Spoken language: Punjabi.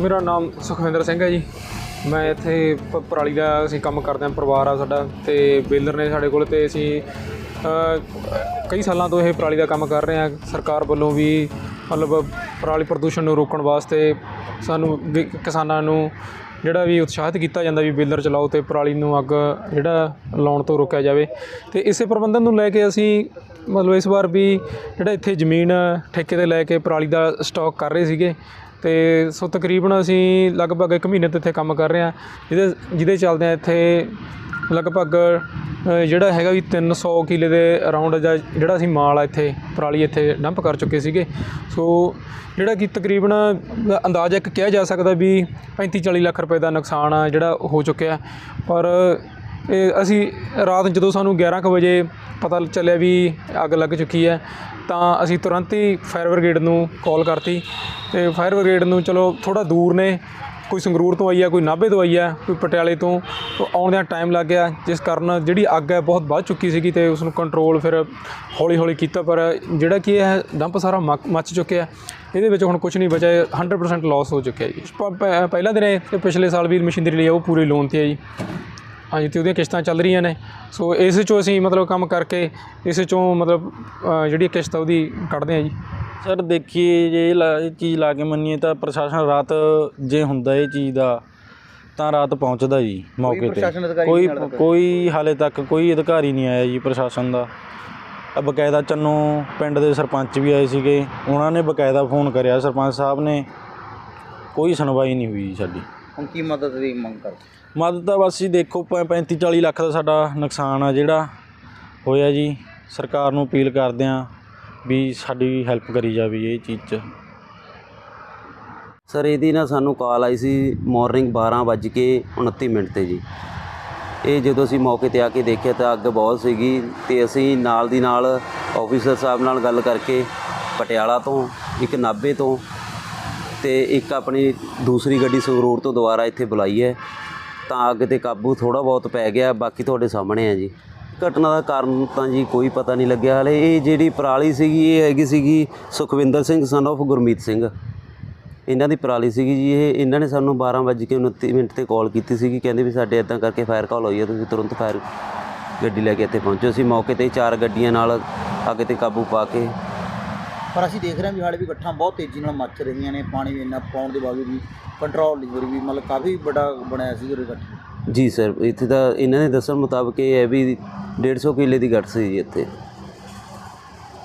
ਮੇਰਾ ਨਾਮ ਸੁਖਵਿੰਦਰ ਸਿੰਘ ਹੈ ਜੀ। ਮੈਂ ਇੱਥੇ ਪ- ਪਰਾਲੀ ਦਾ ਅਸੀਂ ਕੰਮ ਕਰਦੇ ਹਾਂ, ਪਰਿਵਾਰ ਆ ਸਾਡਾ ਤੇ ਬੇਲਰ ਨੇ ਸਾਡੇ ਕੋਲ ਤੇ ਅਸੀਂ ਕਈ ਸਾਲਾਂ ਤੋਂ ਇਹ ਪਰਾਲੀ ਦਾ ਕੰਮ ਕਰ ਰਹੇ ਹਾਂ। ਸਰਕਾਰ ਵੱਲੋਂ ਵੀ ਮਤਲਬ ਪਰਾਲੀ ਪ੍ਰਦੂਸ਼ਣ ਨੂੰ ਰੋਕਣ ਵਾਸਤੇ ਸਾਨੂੰ ਕਿਸਾਨਾਂ ਨੂੰ ਜਿਹੜਾ ਵੀ ਉਤਸ਼ਾਹਿਤ ਕੀਤਾ ਜਾਂਦਾ ਵੀ ਬੇਲਰ ਚਲਾਓ ਤੇ ਪਰਾਲੀ ਨੂੰ ਅੱਗ ਜਿਹੜਾ ਲਾਉਣ ਤੋਂ ਰੋਕਿਆ ਜਾਵੇ। ਤੇ ਇਸੇ ਪ੍ਰਬੰਧਨ ਨੂੰ ਲੈ ਕੇ ਅਸੀਂ ਮਤਲਬ ਇਸ ਵਾਰ ਵੀ ਜਿਹੜਾ ਇੱਥੇ ਜ਼ਮੀਨ ਠੇਕੇ ਤੇ ਲੈ ਕੇ ਪਰਾਲੀ ਦਾ ਸਟਾਕ ਕਰ ਰਹੇ ਸੀਗੇ। ਤੇ ਸੋ ਤਕਰੀਬਨ ਅਸੀਂ ਲਗਭਗ 1 ਮਹੀਨੇ ਤੋਂ ਇੱਥੇ ਕੰਮ ਕਰ ਰਹੇ ਹਾਂ। ਜਿਹਦੇ ਜਿਹਦੇ ਚੱਲਦੇ ਆ ਇੱਥੇ ਲਗਭਗ ਜਿਹੜਾ ਹੈਗਾ ਵੀ 300 ਕਿਲੇ ਦੇ ਅਰਾਊਂਡ ਜਿਹੜਾ ਅਸੀਂ ਮਾਲ ਆ ਇੱਥੇ, ਪਰਾਲੀ ਇੱਥੇ ਡੰਪ ਕਰ ਚੁੱਕੇ ਸੀਗੇ। ਸੋ ਜਿਹੜਾ ਕਿ ਤਕਰੀਬਨ ਅੰਦਾਜ਼ਾ ਇੱਕ ਕਿਹਾ ਜਾ ਸਕਦਾ ਵੀ 35 40 ਲੱਖ ਰੁਪਏ ਦਾ ਨੁਕਸਾਨ ਆ ਜਿਹੜਾ ਹੋ ਚੁੱਕਿਆ। ਪਰ ਇਹ ਅਸੀਂ ਰਾਤ ਜਦੋਂ ਸਾਨੂੰ 11 ਕੁ ਵਜੇ ਪਤਾ ਚੱਲਿਆ ਵੀ ਅੱਗ ਲੱਗ ਚੁੱਕੀ ਹੈ, ਤਾਂ ਅਸੀਂ ਤੁਰੰਤ ਹੀ ਫਾਇਰ ਬ੍ਰਿਗੇਡ ਨੂੰ ਕਾਲ ਕਰਤੀ। ਤੇ ਫਾਇਰ ਬ੍ਰਿਗੇਡ ਨੂੰ ਚਲੋ ਥੋੜਾ ਦੂਰ ਨੇ ਕੋਈ ਸੰਗਰੂਰ ਤੋਂ ਆਈ ਆ, ਕੋਈ ਨਾਭੇ ਤੋਂ ਆਈ ਹੈ ਕੋਈ ਪਟਿਆਲੇ ਤੋਂ ਤੋਂ ਆਉਂਦਿਆਂ ਟਾਈਮ ਲੱਗ ਗਿਆ। ਜਿਸ ਕਾਰਨ ਜਿਹੜੀ ਅੱਗ ਹੈ ਬਹੁਤ ਵੱਧ ਚੁੱਕੀ ਸੀਗੀ ਤੇ ਉਸ ਨੂੰ ਕੰਟਰੋਲ ਫਿਰ ਹੌਲੀ ਹੌਲੀ ਕੀਤਾ, ਪਰ ਜਿਹੜਾ ਕੀ ਹੈ ਡੰਪ ਸਾਰਾ ਮੱਕ- ਮੱਚ ਚੁੱਕਿਆ। ਇਹਦੇ ਵਿੱਚ ਹੁਣ ਕੁਝ ਨਹੀਂ ਬਚਿਆ ਇਹ 100% ਲਾਸ ਹੋ ਚੁੱਕਿਆ ਜੀ। ਪ- ਪ- ਪਹਿਲਾਂ ਦਿਨੇ ਤੇ ਪਿਛਲੇ ਸਾਲ ਵੀ ਮਸ਼ੀਨਰੀ ਲਈ ਆ, ਉਹ ਪੂਰੀ ਲੋਨ ਤੇ ਆ ਜੀ। ਹਾਂਜੀ ਤੇ ਉਹਦੀਆਂ ਕਿਸ਼ਤਾਂ ਚੱਲ ਰਹੀਆਂ ਨੇ। ਸੋ ਇਸ ਚੋਂ ਅਸੀਂ ਮਤਲਬ ਕੰਮ ਕਰਕੇ, ਇਸ ਚੋਂ ਮਤਲਬ ਜਿਹੜੀ ਕਿਸ਼ਤ ਉਹਦੀ ਕੱਢਦੇ ਆ ਜੀ। ਸਰ ਦੇਖੀਏ ਜੇ ਇਹ ਲਾ- ਇਹ ਚੀਜ਼ ਲਾ ਕੇ ਮੰਨੀਏ ਤਾਂ ਪ੍ਰਸ਼ਾਸਨ ਰਾਤ ਜੇ ਹੁੰਦਾ ਇਹ ਚੀਜ਼ ਦਾ ਤਾਂ ਰਾਤ ਪਹੁੰਚਦਾ ਜੀ ਮੌਕੇ ਤੇ। ਕੋਈ ਕੋਈ ਹਾਲੇ ਤੱਕ ਕੋਈ ਅਧਿਕਾਰੀ ਨਹੀਂ ਆਇਆ ਜੀ ਪ੍ਰਸ਼ਾਸਨ ਦਾ। ਆ ਬਕਾਇਦਾ ਚੰਨੂ ਪਿੰਡ ਦੇ ਸਰਪੰਚ ਵੀ ਆਏ ਸੀਗੇ। ਉਹਨਾਂ ਨੇ ਬਕਾਇਦਾ ਫੋਨ ਕਰਿਆ ਸਰਪੰਚ ਸਾਹਿਬ ਨੇ। ਕੋਈ ਸੁਣਵਾਈ ਨਹੀਂ ਹੋਈ ਜੀ ਸਾਡੀ। ਹੁਣ ਕੀ ਮਦਦ ਦੀ ਮੰਗ ਕਰ ਮਦਦ ਤਾਂ ਬਸ ਜੀ ਦੇਖੋ 35 40 ਲੱਖ ਦਾ ਸਾਡਾ ਨੁਕਸਾਨ ਆ ਜਿਹੜਾ ਹੋਇਆ ਜੀ। ਸਰਕਾਰ ਨੂੰ ਅਪੀਲ ਕਰਦੇ ਆ। ਵੀ ਸਾਡੀ ਹੈਲਪ ਕਰੀ ਜਾਵੇ ਇਹ ਚੀਜ਼ 'ਚ। ਸਰ ਇਹਦੀ ਨਾ ਸਾਨੂੰ ਕਾਲ ਆਈ ਸੀ ਮਾਰਨਿੰਗ 12:29 ਮਿੰਟ ਤੇ ਜੀ। ਇਹ ਜਦੋਂ ਅਸੀਂ ਮੌਕੇ ਤੇ ਆ ਕੇ ਦੇਖਿਆ ਤਾਂ ਅੱਗ ਬਹੁਤ ਸੀਗੀ ਤੇ ਅਸੀਂ ਨਾਲ ਦੀ ਨਾਲ ਆਫੀਸਰ ਸਾਹਿਬ ਨਾਲ ਗੱਲ ਕਰਕੇ ਪਟਿਆਲਾ ਤੋਂ, ਇੱਕ ਨਾਭੇ ਤੋਂ ਤੇ ਇੱਕ ਆਪਣੀ ਦੂਸਰੀ ਗੱਡੀ ਸੰਗਰੂਰ ਤੋਂ ਦੁਬਾਰਾ ਇੱਥੇ ਬੁਲਾਈ ਹੈ। ਤਾਂ ਅੱਗ ਤੇ ਕਾਬੂ ਥੋੜਾ ਬਹੁਤ ਪੈ ਗਿਆ, ਬਾਕੀ ਤੁਹਾਡੇ ਸਾਹਮਣੇ ਹੈ ਜੀ। ਘਟਨਾ ਦਾ ਕਾਰਨ ਤਾਂ ਜੀ ਕੋਈ ਪਤਾ ਨਹੀਂ ਲੱਗਿਆ। ਹਲੇ ਇਹ ਜਿਹੜੀ ਪਰਾਲੀ ਸੀਗੀ, ਇਹ ਹੈਗੀ ਸੀਗੀ ਸੁਖਵਿੰਦਰ ਸਿੰਘ ਸਨ of ਗੁਰਮੀਤ ਸਿੰਘ। ਇਹਨਾਂ ਦੀ ਪਰਾਲੀ ਸੀਗੀ ਜੀ ਇਹ। ਇਹਨਾਂ ਨੇ ਸਾਨੂੰ 12:29 ਮਿੰਟ ਤੇ ਕਾਲ ਕੀਤੀ ਸੀਗੀ। ਕਹਿੰਦੇ ਵੀ ਸਾਡੇ ਇਦਾਂ ਕਰਕੇ ਫਾਇਰ ਕਾਲ ਹੋਈ ਹੈ ਤੁਸੀਂ ਤੁਰੰਤ ਫਾਇਰ ਗੱਡੀ ਲੈ ਕੇ ਇੱਥੇ ਪਹੁੰਚੋ। ਅਸੀਂ ਮੌਕੇ ਤੇ ਚਾਰ ਗੱਡੀਆਂ ਨਾਲ ਅੱਗ ਤੇ ਕਾਬੂ ਪਾ ਕੇ ਪਰ ਅਸੀਂ ਦੇਖ ਰਹੇ ਹਾਂ ਵੀ ਹਾਲੇ ਵੀ ਗੱਠਾਂ ਬਹੁਤ ਤੇਜ਼ੀ ਨਾਲ ਮੱਚ ਰਹੀਆਂ ਨੇ। ਪਾਣੀ ਵੀ ਇੰਨਾ ਪਾਉਣ ਦੇ ਬਾਵਜੂਦ ਵੀ ਕੰਟਰੋਲ ਨਹੀਂ ਹੋ ਰਹੀ ਵੀ ਮਤਲਬ ਕਾਫੀ ਵੱਡਾ ਬਣਾਇਆ ਸੀ ਉਹ ਗੱਠ। ਜੀ ਸਰ, ਇੱਥੇ ਤਾਂ ਇਹਨਾਂ ਦੇ ਦੱਸਣ ਮੁਤਾਬਕ ਇਹ ਹੈ ਵੀ 150 ਕਿੱਲੇ ਦੀ ਗੱਠ ਸੀ ਜੀ ਇੱਥੇ।